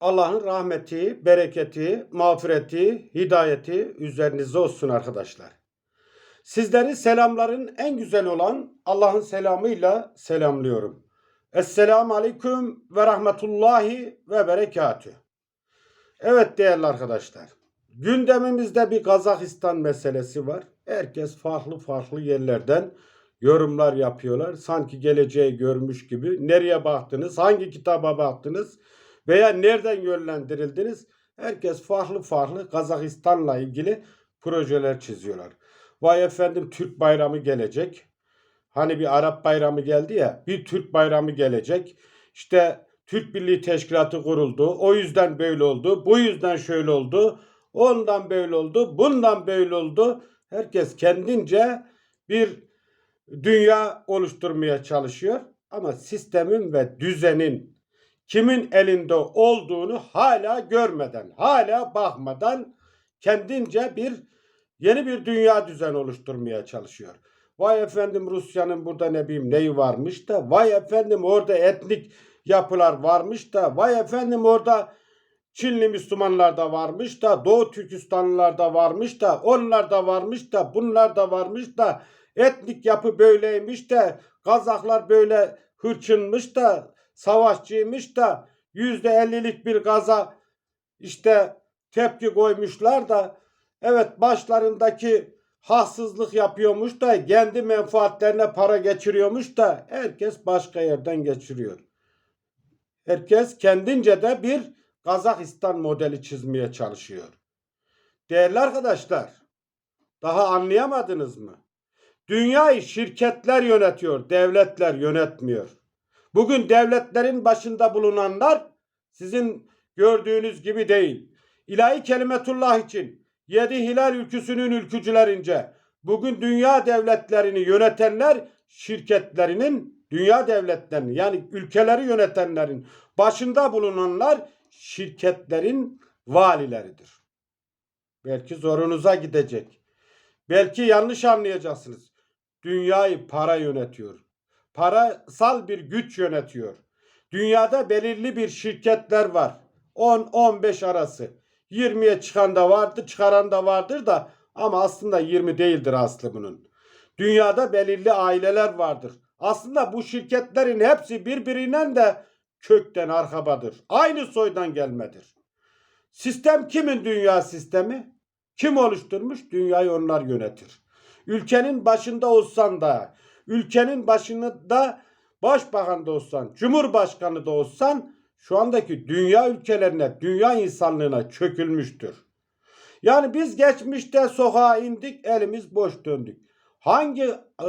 Allah'ın rahmeti, bereketi, mağfireti, hidayeti üzerinize olsun arkadaşlar. Sizleri selamların en güzel olan Allah'ın selamıyla selamlıyorum. Esselamu Aleyküm ve Rahmetullahi ve Berekatü. Evet değerli arkadaşlar. Gündemimizde bir Kazakistan meselesi var. Herkes farklı farklı yerlerden yorumlar yapıyorlar. Sanki geleceği görmüş gibi. Nereye baktınız? Hangi kitaba baktınız? Veya nereden yönlendirildiniz? Herkes farklı farklı Kazakistan'la ilgili projeler çiziyorlar. Vay efendim Türk bayramı gelecek. Hani bir Arap bayramı geldi ya, bir Türk bayramı gelecek. İşte Türk Birliği Teşkilatı kuruldu. O yüzden böyle oldu. Bu yüzden şöyle oldu. Ondan böyle oldu. Bundan böyle oldu. Herkes kendince bir dünya oluşturmaya çalışıyor. Ama sistemin ve düzenin kimin elinde olduğunu hala görmeden, hala bakmadan kendince bir yeni bir dünya düzeni oluşturmaya çalışıyor. Vay efendim Rusya'nın burada ne bileyim neyi varmış da, vay efendim orada etnik yapılar varmış da, vay efendim orada Çinli Müslümanlar da varmış da, Doğu Türkistanlılar da varmış da, onlar da varmış da, bunlar da varmış da, etnik yapı böyleymiş de, Kazaklar böyle hırçınmış da, savaşçıymış da, yüzde ellilik bir gaza işte tepki koymuşlar da, evet başlarındaki haksızlık yapıyormuş da, kendi menfaatlerine para geçiriyormuş da, herkes başka yerden geçiriyor. Herkes kendince de bir Kazakistan modeli çizmeye çalışıyor. Değerli arkadaşlar, daha anlayamadınız mı? Dünyayı şirketler yönetiyor, devletler yönetmiyor. Bugün devletlerin başında bulunanlar sizin gördüğünüz gibi değil. İlahi kelimetullah için yedi hilal ülküsünün ülkücülerince bugün dünya devletlerini yönetenler şirketlerinin dünya devletlerini yani ülkeleri yönetenlerin başında bulunanlar şirketlerin valileridir. Belki zorunuza gidecek. Belki yanlış anlayacaksınız. Dünyayı para yönetiyor. Parasal bir güç yönetiyor. Dünyada belirli bir şirketler var. 10-15 arası. 20'ye çıkan da vardır, çıkaran da vardır da ama aslında 20 değildir aslı bunun. Dünyada belirli aileler vardır. Aslında bu şirketlerin hepsi birbirinden de kökten arkabadır. Aynı soydan gelmedir. Sistem kimin dünya sistemi? Kim oluşturmuş? Dünyayı onlar yönetir. Ülkenin başında olsan da, ülkenin başında başbakan da olsan, cumhurbaşkanı da olsan şu andaki dünya ülkelerine, dünya insanlığına çökülmüştür. Yani biz geçmişte sokağa indik, elimiz boş döndük. Hangi e,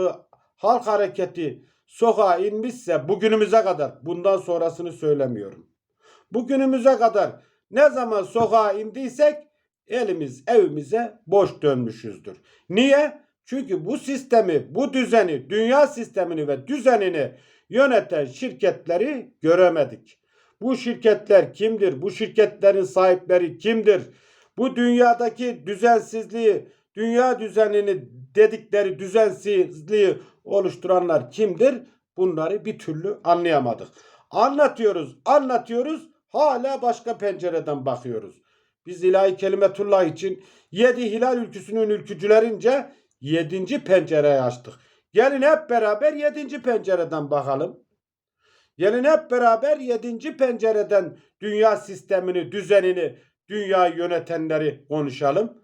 halk hareketi sokağa inmişse bugünümüze kadar, bundan sonrasını söylemiyorum. Bugünümüze kadar ne zaman sokağa indiysek elimiz evimize boş dönmüşüzdür. Niye? Çünkü bu sistemi, bu düzeni, dünya sistemini ve düzenini yöneten şirketleri göremedik. Bu şirketler kimdir? Bu şirketlerin sahipleri kimdir? Bu dünyadaki düzensizliği, dünya düzenini dedikleri düzensizliği oluşturanlar kimdir? Bunları bir türlü anlayamadık. Anlatıyoruz, anlatıyoruz, hala başka pencereden bakıyoruz. Biz ilahi kelimetullah için yedi hilal ülküsünün ülkücülerince yedinci pencereyi açtık. Gelin hep beraber yedinci pencereden bakalım. Gelin hep beraber yedinci pencereden dünya sistemini, düzenini, dünya yönetenleri konuşalım.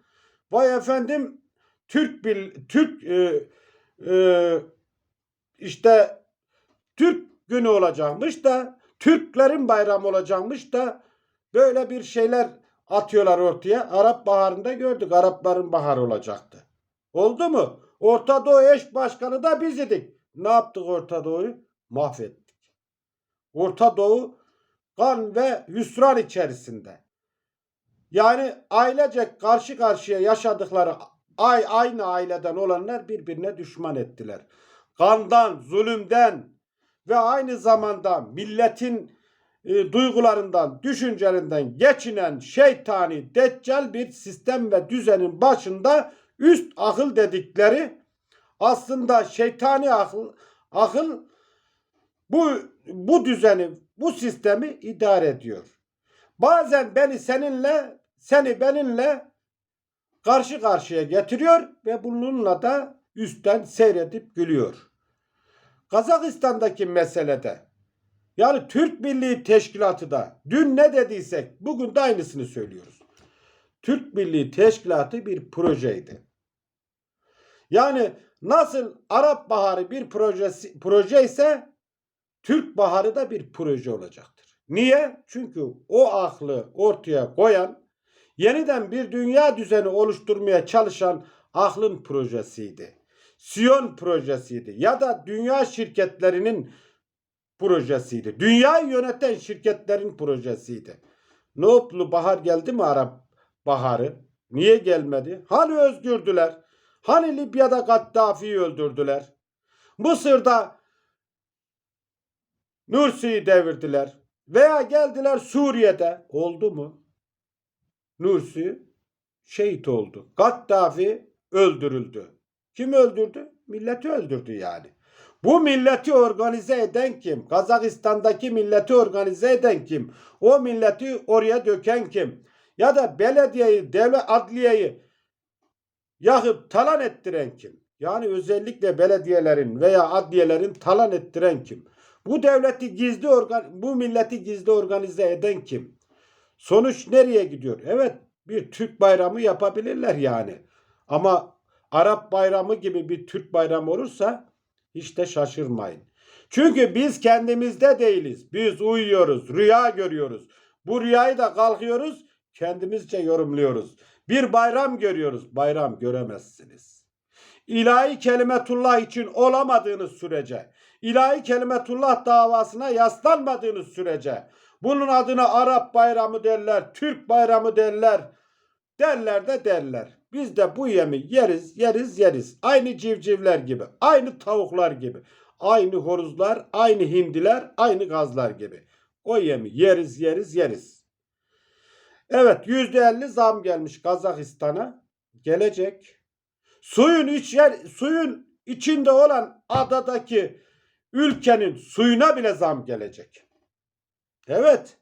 Vay efendim Türk bil, Türk e, e, işte Türk günü olacakmış da Türklerin bayramı olacakmış da böyle bir şeyler atıyorlar ortaya. Arap baharında gördük. Arapların baharı olacaktı. Oldu mu? Orta Doğu eş başkanı da biz idik. Ne yaptık Orta Doğu'yu? Mahvettik. Orta Doğu kan ve hüsran içerisinde. Yani ailecek karşı karşıya yaşadıkları ay aynı aileden olanlar birbirine düşman ettiler. Kandan, zulümden ve aynı zamanda milletin e, duygularından, düşüncelerinden geçinen şeytani, deccal bir sistem ve düzenin başında üst akıl dedikleri aslında şeytani akıl, akıl bu bu düzeni, bu sistemi idare ediyor. Bazen beni seninle, seni benimle karşı karşıya getiriyor ve bununla da üstten seyredip gülüyor. Kazakistan'daki meselede yani Türk Birliği Teşkilatı da dün ne dediysek bugün de aynısını söylüyoruz. Türk Birliği Teşkilatı bir projeydi. Yani nasıl Arap Baharı bir projesi, proje ise Türk Baharı da bir proje olacaktır. Niye? Çünkü o aklı ortaya koyan, yeniden bir dünya düzeni oluşturmaya çalışan aklın projesiydi. Siyon projesiydi ya da dünya şirketlerinin projesiydi. Dünyayı yöneten şirketlerin projesiydi. Ne oldu bahar geldi mi Arap baharı? Niye gelmedi? Hani özgürdüler? Hani Libya'da Gaddafi'yi öldürdüler? Mısır'da Nursi'yi devirdiler. Veya geldiler Suriye'de. Oldu mu? Nursi şehit oldu. Gaddafi öldürüldü. Kim öldürdü? Milleti öldürdü yani. Bu milleti organize eden kim? Kazakistan'daki milleti organize eden kim? O milleti oraya döken kim? Ya da belediyeyi, devlet adliyeyi yakıp talan ettiren kim? Yani özellikle belediyelerin veya adliyelerin talan ettiren kim? Bu devleti gizli organ bu milleti gizli organize eden kim? Sonuç nereye gidiyor? Evet, bir Türk bayramı yapabilirler yani. Ama Arap bayramı gibi bir Türk bayramı olursa hiç de şaşırmayın. Çünkü biz kendimizde değiliz. Biz uyuyoruz, rüya görüyoruz. Bu rüyayı da kalkıyoruz, kendimizce yorumluyoruz. Bir bayram görüyoruz, bayram göremezsiniz. İlahi kelimetullah için olamadığınız sürece, ilahi kelimetullah davasına yaslanmadığınız sürece, bunun adına Arap bayramı derler, Türk bayramı derler, derler de derler. Biz de bu yemi yeriz, yeriz, yeriz. Aynı civcivler gibi, aynı tavuklar gibi, aynı horuzlar, aynı hindiler, aynı gazlar gibi. O yemi yeriz, yeriz, yeriz. Evet yüzde elli zam gelmiş Kazakistan'a. Gelecek. Suyun içer, suyun içinde olan adadaki ülkenin suyuna bile zam gelecek. Evet.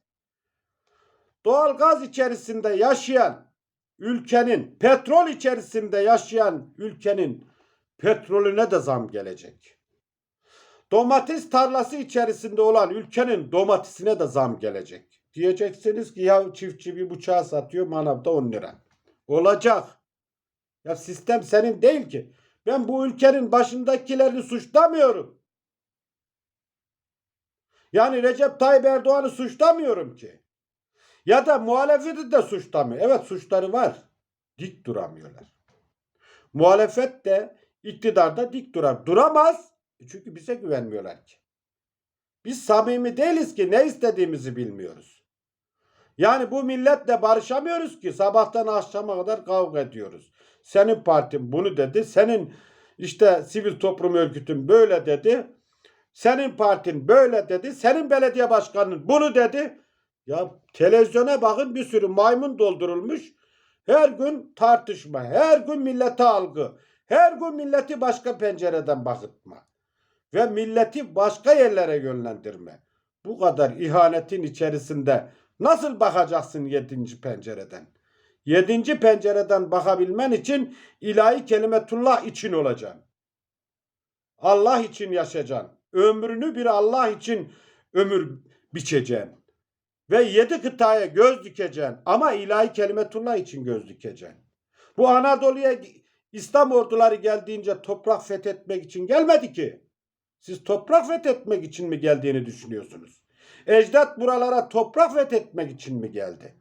Doğal gaz içerisinde yaşayan ülkenin, petrol içerisinde yaşayan ülkenin petrolüne de zam gelecek. Domates tarlası içerisinde olan ülkenin domatesine de zam gelecek. Diyeceksiniz ki ya çiftçi bir bıçağı satıyor manavda 10 lira. Olacak. Ya sistem senin değil ki. Ben bu ülkenin başındakilerini suçlamıyorum. Yani Recep Tayyip Erdoğan'ı suçlamıyorum ki. Ya da muhalefeti de suçlamıyor. Evet suçları var. Dik duramıyorlar. Muhalefet de iktidarda dik durar. Duramaz. Çünkü bize güvenmiyorlar ki. Biz samimi değiliz ki ne istediğimizi bilmiyoruz. Yani bu milletle barışamıyoruz ki sabahtan akşama kadar kavga ediyoruz. Senin partin bunu dedi. Senin işte sivil toplum örgütün böyle dedi. Senin partin böyle dedi. Senin belediye başkanın bunu dedi. Ya televizyona bakın bir sürü maymun doldurulmuş. Her gün tartışma, her gün millete algı, her gün milleti başka pencereden bakıtma ve milleti başka yerlere yönlendirme. Bu kadar ihanetin içerisinde nasıl bakacaksın yedinci pencereden? Yedinci pencereden bakabilmen için ilahi kelimetullah için olacaksın. Allah için yaşayacaksın. Ömrünü bir Allah için ömür biçeceksin. Ve yedi kıtaya göz dikeceksin. Ama ilahi kelimetullah için göz dikeceksin. Bu Anadolu'ya İslam orduları geldiğince toprak fethetmek için gelmedi ki. Siz toprak fethetmek için mi geldiğini düşünüyorsunuz? Ecdat buralara toprak fethetmek için mi geldi?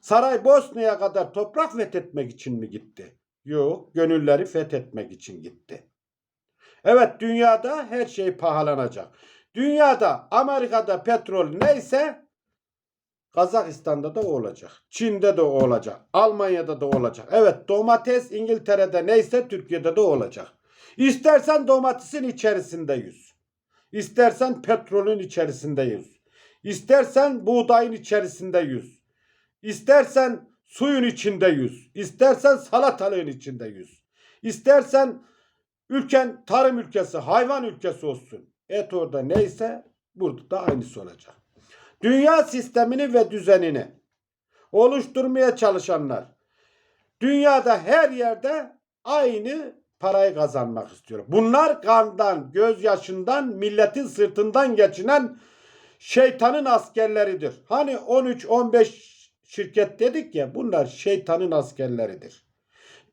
Saray Bosna'ya kadar toprak fethetmek için mi gitti? Yok, gönülleri fethetmek için gitti. Evet, dünyada her şey pahalanacak. Dünyada, Amerika'da petrol neyse Kazakistan'da da olacak. Çin'de de olacak. Almanya'da da olacak. Evet domates İngiltere'de neyse Türkiye'de de olacak. İstersen domatesin içerisinde yüz. İstersen petrolün içerisinde yüz. İstersen buğdayın içerisinde yüz. İstersen suyun içinde yüz. İstersen salatalığın içinde yüz. İstersen ülken tarım ülkesi, hayvan ülkesi olsun. Et orada neyse burada da aynısı olacak. Dünya sistemini ve düzenini oluşturmaya çalışanlar. Dünyada her yerde aynı parayı kazanmak istiyor. Bunlar kandan, gözyaşından, milletin sırtından geçinen şeytanın askerleridir. Hani 13-15 şirket dedik ya bunlar şeytanın askerleridir.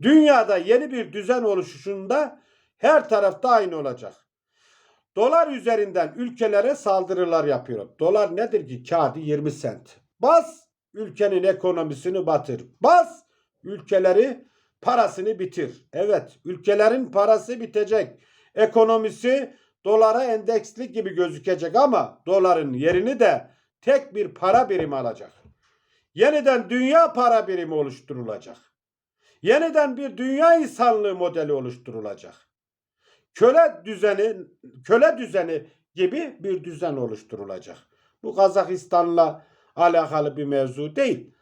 Dünyada yeni bir düzen oluşuşunda her tarafta aynı olacak. Dolar üzerinden ülkelere saldırılar yapıyor. Dolar nedir ki? Kağıdı 20 sent. Bas ülkenin ekonomisini batır. Bas ülkeleri parasını bitir. Evet ülkelerin parası bitecek. Ekonomisi dolara endeksli gibi gözükecek ama doların yerini de tek bir para birimi alacak. Yeniden dünya para birimi oluşturulacak. Yeniden bir dünya insanlığı modeli oluşturulacak. Köle düzeni, köle düzeni gibi bir düzen oluşturulacak. Bu Kazakistan'la alakalı bir mevzu değil.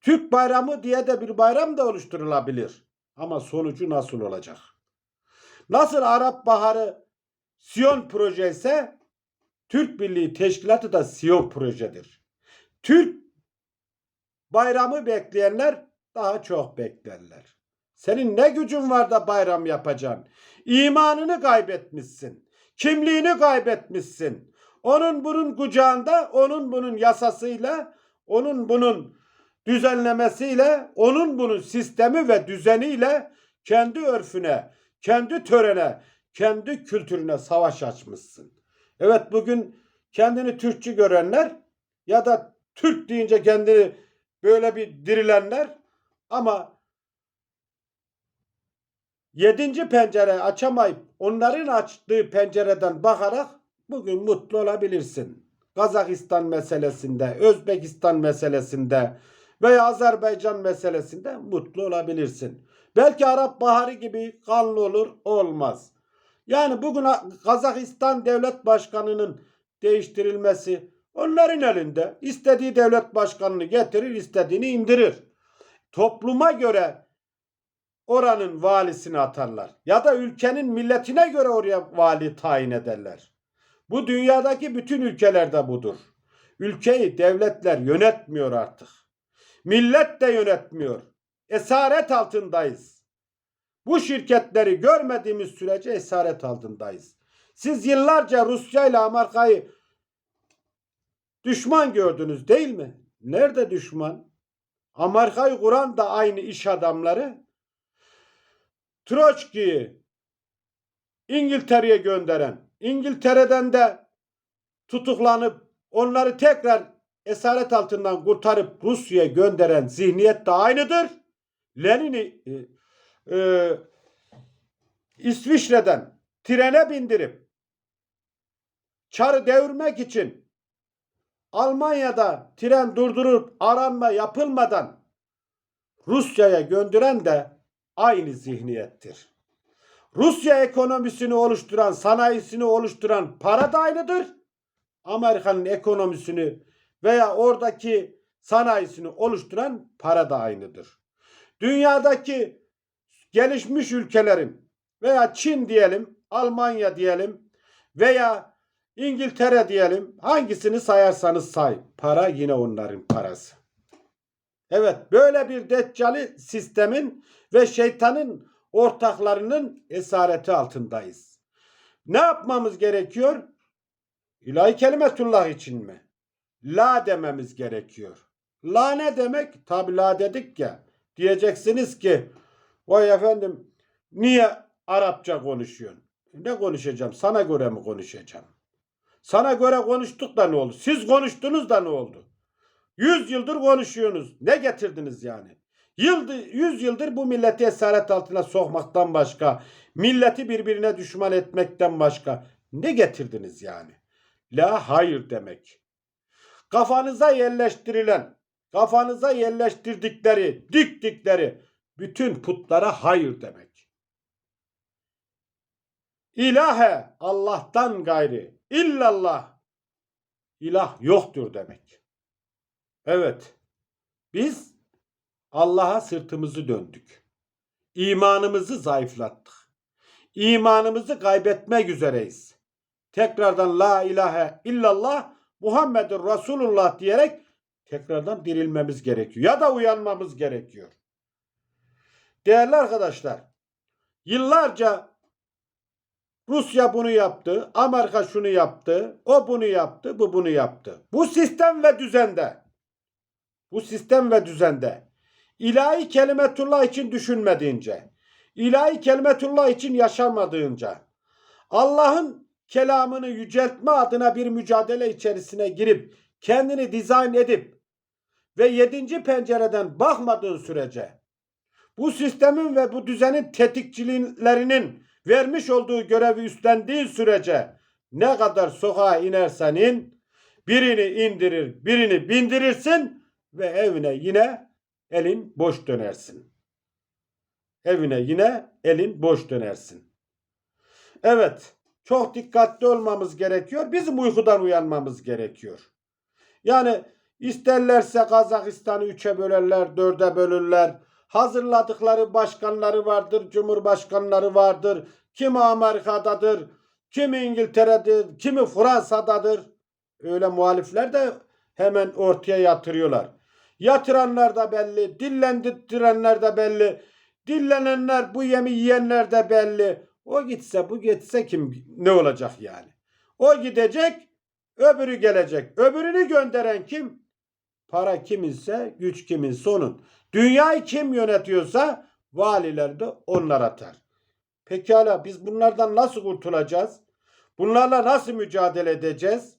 Türk bayramı diye de bir bayram da oluşturulabilir. Ama sonucu nasıl olacak? Nasıl Arap Baharı Siyon proje ise Türk Birliği Teşkilatı da Siyon projedir. Türk bayramı bekleyenler daha çok beklerler. Senin ne gücün var da bayram yapacaksın? İmanını kaybetmişsin. Kimliğini kaybetmişsin. Onun bunun kucağında, onun bunun yasasıyla, onun bunun düzenlemesiyle, onun bunun sistemi ve düzeniyle kendi örfüne, kendi törene, kendi kültürüne savaş açmışsın. Evet bugün kendini Türkçü görenler ya da Türk deyince kendini böyle bir dirilenler ama yedinci pencere açamayıp onların açtığı pencereden bakarak bugün mutlu olabilirsin. Kazakistan meselesinde, Özbekistan meselesinde veya Azerbaycan meselesinde mutlu olabilirsin. Belki Arap Baharı gibi kanlı olur, olmaz. Yani bugün Kazakistan devlet başkanının değiştirilmesi onların elinde. İstediği devlet başkanını getirir, istediğini indirir. Topluma göre oranın valisini atarlar. Ya da ülkenin milletine göre oraya vali tayin ederler. Bu dünyadaki bütün ülkelerde budur. Ülkeyi devletler yönetmiyor artık. Millet de yönetmiyor. Esaret altındayız. Bu şirketleri görmediğimiz sürece esaret altındayız. Siz yıllarca Rusya ile Amerika'yı düşman gördünüz değil mi? Nerede düşman? Amerika'yı kuran da aynı iş adamları. Troçki'yi İngiltere'ye gönderen, İngiltere'den de tutuklanıp onları tekrar esaret altından kurtarıp Rusya'ya gönderen zihniyet de aynıdır. Lenin'i e, e, İsviçre'den trene bindirip çarı devirmek için Almanya'da tren durdurup aranma yapılmadan Rusya'ya gönderen de aynı zihniyettir. Rusya ekonomisini oluşturan, sanayisini oluşturan para da aynıdır. Amerika'nın ekonomisini veya oradaki sanayisini oluşturan para da aynıdır. Dünyadaki gelişmiş ülkelerin veya Çin diyelim, Almanya diyelim veya İngiltere diyelim hangisini sayarsanız say. Para yine onların parası. Evet böyle bir deccali sistemin ve şeytanın ortaklarının esareti altındayız. Ne yapmamız gerekiyor? İlahi kelimetullah için mi? La dememiz gerekiyor. La ne demek? Tabi la dedik ya. Diyeceksiniz ki vay efendim niye Arapça konuşuyorsun? Ne konuşacağım? Sana göre mi konuşacağım? Sana göre konuştuk da ne oldu? Siz konuştunuz da ne oldu? Yüz yıldır konuşuyorsunuz. Ne getirdiniz yani? Yıldır, yüz yıldır bu milleti esaret altına sokmaktan başka, milleti birbirine düşman etmekten başka ne getirdiniz yani? La hayır demek. Kafanıza yerleştirilen, kafanıza yerleştirdikleri, diktikleri bütün putlara hayır demek. İlahe Allah'tan gayri illallah ilah yoktur demek. Evet. Biz Allah'a sırtımızı döndük. İmanımızı zayıflattık. İmanımızı kaybetmek üzereyiz. Tekrardan la ilahe illallah Muhammedur Resulullah diyerek tekrardan dirilmemiz gerekiyor. Ya da uyanmamız gerekiyor. Değerli arkadaşlar, yıllarca Rusya bunu yaptı, Amerika şunu yaptı, o bunu yaptı, bu bunu yaptı. Bu sistem ve düzende, bu sistem ve düzende ilahi kelimetullah için düşünmediğince, ilahi kelimetullah için yaşamadığınca, Allah'ın kelamını yüceltme adına bir mücadele içerisine girip kendini dizayn edip ve yedinci pencereden bakmadığın sürece bu sistemin ve bu düzenin tetikçilerinin vermiş olduğu görevi üstlendiğin sürece ne kadar sokağa inersen in birini indirir birini bindirirsin ve evine yine elin boş dönersin. Evine yine elin boş dönersin. Evet, çok dikkatli olmamız gerekiyor. Bizim uykudan uyanmamız gerekiyor. Yani isterlerse Kazakistan'ı üçe bölerler, dörde bölürler. Hazırladıkları başkanları vardır, cumhurbaşkanları vardır. Kimi Amerika'dadır, kimi İngiltere'dir, kimi Fransa'dadır. Öyle muhalifler de hemen ortaya yatırıyorlar. Yatıranlar da belli, dillendirenler de belli. Dillenenler, bu yemi yiyenler de belli. O gitse bu gitse kim ne olacak yani? O gidecek, öbürü gelecek. Öbürünü gönderen kim? Para kiminse, güç kiminse onun. Dünyayı kim yönetiyorsa valiler de onlar atar. Pekala biz bunlardan nasıl kurtulacağız? Bunlarla nasıl mücadele edeceğiz?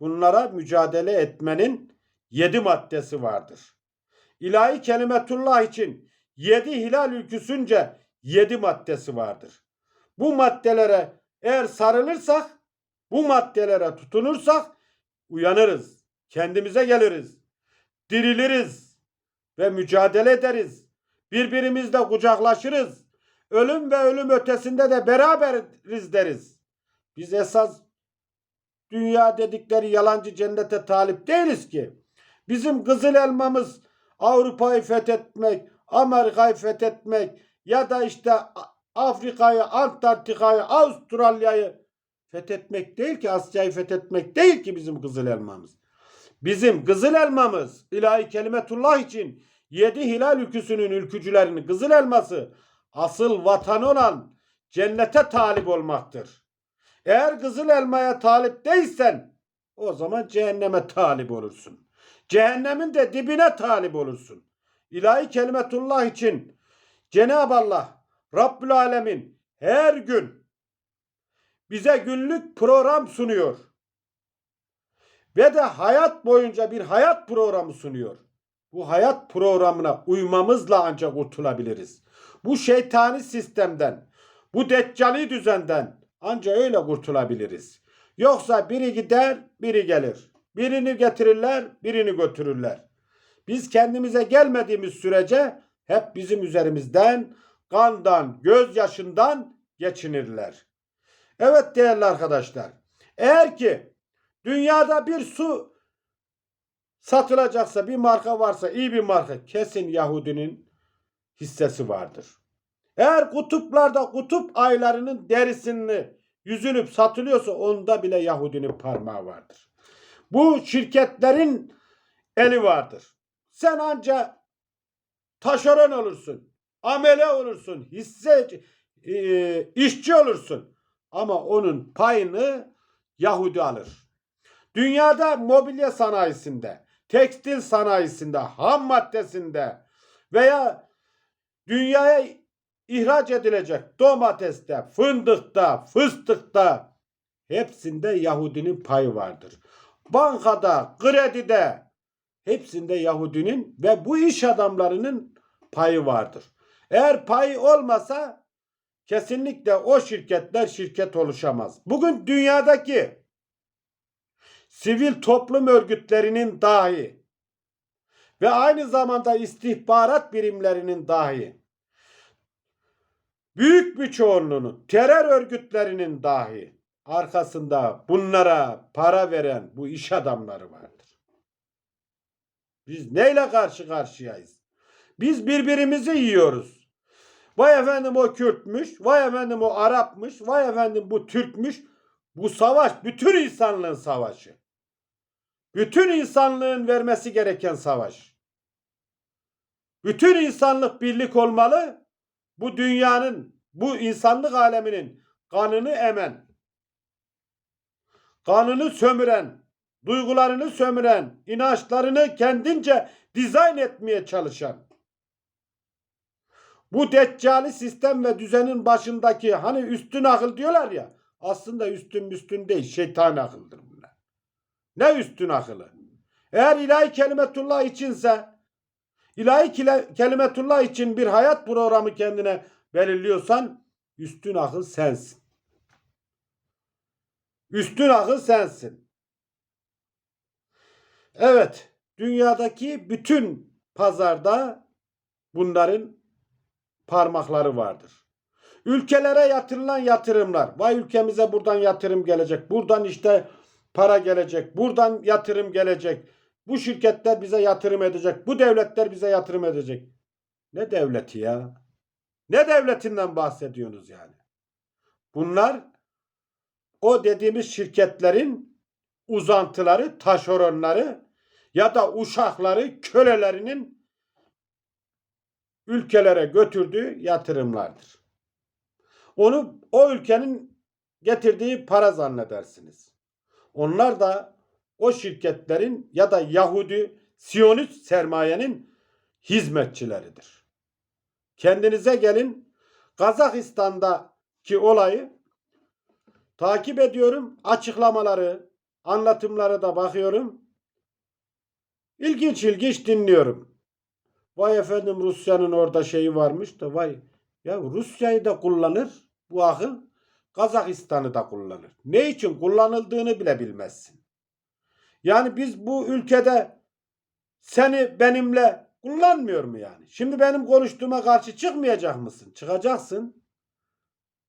Bunlara mücadele etmenin yedi maddesi vardır. İlahi kelimetullah için yedi hilal ülküsünce yedi maddesi vardır. Bu maddelere eğer sarılırsak, bu maddelere tutunursak uyanırız. Kendimize geliriz. Diriliriz ve mücadele ederiz. Birbirimizle kucaklaşırız. Ölüm ve ölüm ötesinde de beraberiz deriz. Biz esas dünya dedikleri yalancı cennete talip değiliz ki. Bizim kızıl elmamız Avrupa'yı fethetmek, Amerika'yı fethetmek ya da işte Afrika'yı, Antarktika'yı, Avustralya'yı fethetmek değil ki, Asya'yı fethetmek değil ki bizim kızıl elmamız. Bizim kızıl elmamız ilahi kelimetullah için yedi hilal ülküsünün ülkücülerinin kızıl elması asıl vatanı olan cennete talip olmaktır. Eğer kızıl elmaya talip değilsen o zaman cehenneme talip olursun. Cehennemin de dibine talip olursun. İlahi kelimetullah için Cenab-ı Allah Rabbül Alemin her gün bize günlük program sunuyor. Ve de hayat boyunca bir hayat programı sunuyor. Bu hayat programına uymamızla ancak kurtulabiliriz. Bu şeytani sistemden, bu deccali düzenden ancak öyle kurtulabiliriz. Yoksa biri gider, biri gelir. Birini getirirler, birini götürürler. Biz kendimize gelmediğimiz sürece hep bizim üzerimizden kandan, gözyaşından geçinirler. Evet değerli arkadaşlar. Eğer ki dünyada bir su satılacaksa bir marka varsa iyi bir marka kesin Yahudinin hissesi vardır. Eğer kutuplarda kutup aylarının derisini yüzülüp satılıyorsa onda bile Yahudinin parmağı vardır. Bu şirketlerin eli vardır. Sen anca taşeron olursun, amele olursun, hisse e, işçi olursun. Ama onun payını Yahudi alır. Dünyada mobilya sanayisinde, tekstil sanayisinde, ham maddesinde veya dünyaya ihraç edilecek domateste, fındıkta, fıstıkta hepsinde Yahudinin payı vardır. Bankada, kredide hepsinde Yahudinin ve bu iş adamlarının payı vardır. Eğer payı olmasa kesinlikle o şirketler şirket oluşamaz. Bugün dünyadaki sivil toplum örgütlerinin dahi ve aynı zamanda istihbarat birimlerinin dahi büyük bir çoğunluğunun terör örgütlerinin dahi arkasında bunlara para veren bu iş adamları vardır. Biz neyle karşı karşıyayız? Biz birbirimizi yiyoruz. Vay efendim o Kürtmüş, vay efendim o Arapmış, vay efendim bu Türkmüş. Bu savaş bütün insanlığın savaşı. Bütün insanlığın vermesi gereken savaş. Bütün insanlık birlik olmalı. Bu dünyanın, bu insanlık aleminin kanını emen, kanını sömüren, duygularını sömüren, inançlarını kendince dizayn etmeye çalışan, bu deccali sistem ve düzenin başındaki hani üstün akıl diyorlar ya, aslında üstün üstün değil, şeytan akıldır bunlar. Ne üstün akıllı? Eğer ilahi kelimetullah içinse, ilahi kelimetullah için bir hayat programı kendine belirliyorsan, üstün akıl sensin. Üstün akıl sensin. Evet, dünyadaki bütün pazarda bunların parmakları vardır. Ülkelere yatırılan yatırımlar. Vay ülkemize buradan yatırım gelecek. Buradan işte para gelecek. Buradan yatırım gelecek. Bu şirketler bize yatırım edecek. Bu devletler bize yatırım edecek. Ne devleti ya? Ne devletinden bahsediyorsunuz yani? Bunlar o dediğimiz şirketlerin uzantıları, taşeronları ya da uşakları, kölelerinin ülkelere götürdüğü yatırımlardır. Onu o ülkenin getirdiği para zannedersiniz. Onlar da o şirketlerin ya da Yahudi Siyonist sermayenin hizmetçileridir. Kendinize gelin. Kazakistan'daki olayı takip ediyorum. Açıklamaları, anlatımlara da bakıyorum. İlginç ilginç dinliyorum. Vay efendim Rusya'nın orada şeyi varmış da vay. Ya Rusya'yı da kullanır bu akıl. Kazakistan'ı da kullanır. Ne için kullanıldığını bile bilmezsin. Yani biz bu ülkede seni benimle kullanmıyor mu yani? Şimdi benim konuştuğuma karşı çıkmayacak mısın? Çıkacaksın.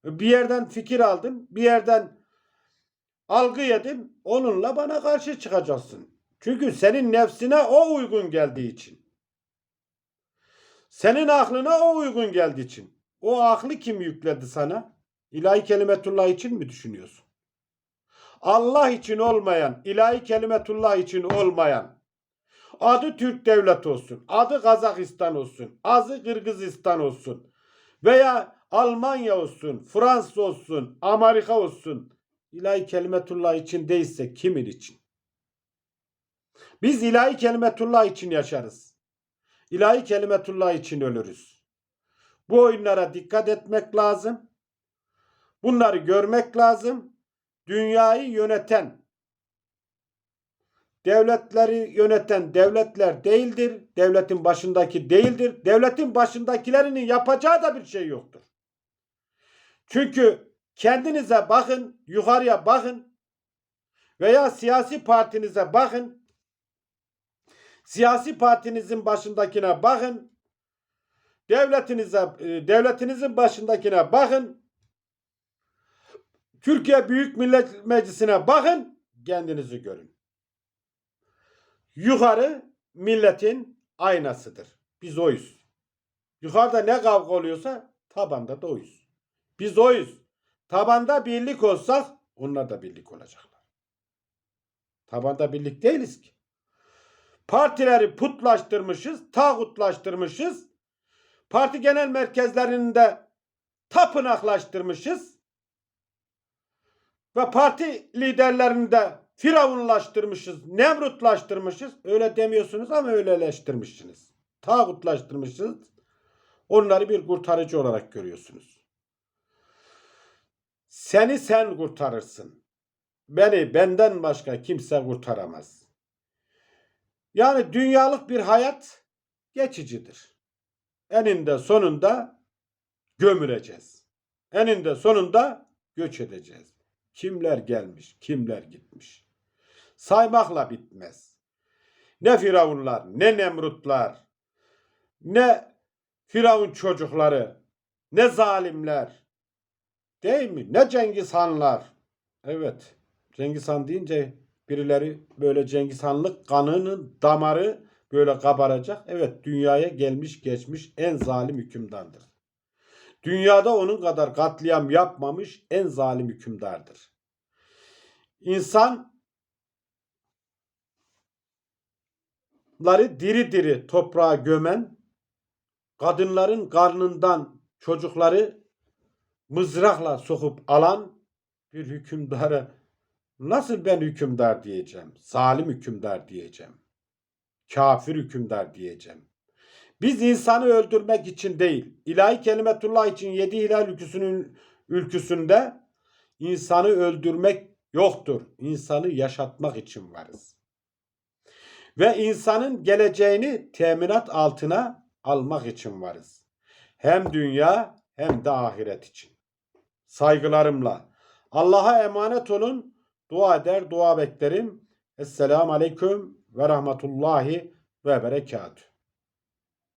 Bir yerden fikir aldın. Bir yerden algı yedin. Onunla bana karşı çıkacaksın. Çünkü senin nefsine o uygun geldiği için. Senin aklına o uygun geldiği için. O aklı kim yükledi sana? İlahi kelimetullah için mi düşünüyorsun? Allah için olmayan, ilahi kelimetullah için olmayan, adı Türk devlet olsun, adı Kazakistan olsun, adı Kırgızistan olsun veya Almanya olsun, Fransa olsun, Amerika olsun, ilahi kelimetullah için değilse kimin için? Biz ilahi kelimetullah için yaşarız. İlahi kelimetullah için ölürüz. Bu oyunlara dikkat etmek lazım. Bunları görmek lazım. Dünyayı yöneten, devletleri yöneten devletler değildir. Devletin başındaki değildir. Devletin başındakilerinin yapacağı da bir şey yoktur. Çünkü kendinize bakın, yukarıya bakın veya siyasi partinize bakın. Siyasi partinizin başındakine bakın. Devletinize, e, devletinizin başındakine bakın. Türkiye Büyük Millet Meclisi'ne bakın, kendinizi görün. Yukarı milletin aynasıdır. Biz oyuz. Yukarıda ne kavga oluyorsa tabanda da oyuz. Biz oyuz. Tabanda birlik olsak onlar da birlik olacaklar. Tabanda birlik değiliz ki. Partileri putlaştırmışız, tağutlaştırmışız. Parti genel merkezlerinde tapınaklaştırmışız. Ve parti liderlerini de firavunlaştırmışız, nemrutlaştırmışız. Öyle demiyorsunuz ama öyleleştirmişsiniz. Tağutlaştırmışsınız. Onları bir kurtarıcı olarak görüyorsunuz. Seni sen kurtarırsın. Beni benden başka kimse kurtaramaz. Yani dünyalık bir hayat geçicidir. Eninde sonunda gömüleceğiz. Eninde sonunda göç edeceğiz. Kimler gelmiş, kimler gitmiş. Saymakla bitmez. Ne firavunlar, ne nemrutlar, ne firavun çocukları, ne zalimler, değil mi? Ne Cengiz Hanlar. Evet, Cengiz Han deyince birileri böyle Cengiz Hanlık kanının damarı böyle kabaracak. Evet, dünyaya gelmiş geçmiş en zalim hükümdardır. Dünyada onun kadar katliam yapmamış en zalim hükümdardır. İnsan Kadınları diri diri toprağa gömen, kadınların karnından çocukları mızrakla sokup alan bir hükümdara nasıl ben hükümdar diyeceğim? Zalim hükümdar diyeceğim. Kafir hükümdar diyeceğim. Biz insanı öldürmek için değil, ilahi kelimetullah için yedi hilal ülküsünün ülküsünde insanı öldürmek yoktur. İnsanı yaşatmak için varız. Ve insanın geleceğini teminat altına almak için varız. Hem dünya hem de ahiret için. Saygılarımla. Allah'a emanet olun. Dua eder, dua beklerim. Esselamu Aleyküm ve Rahmetullahi ve Berekatuhu.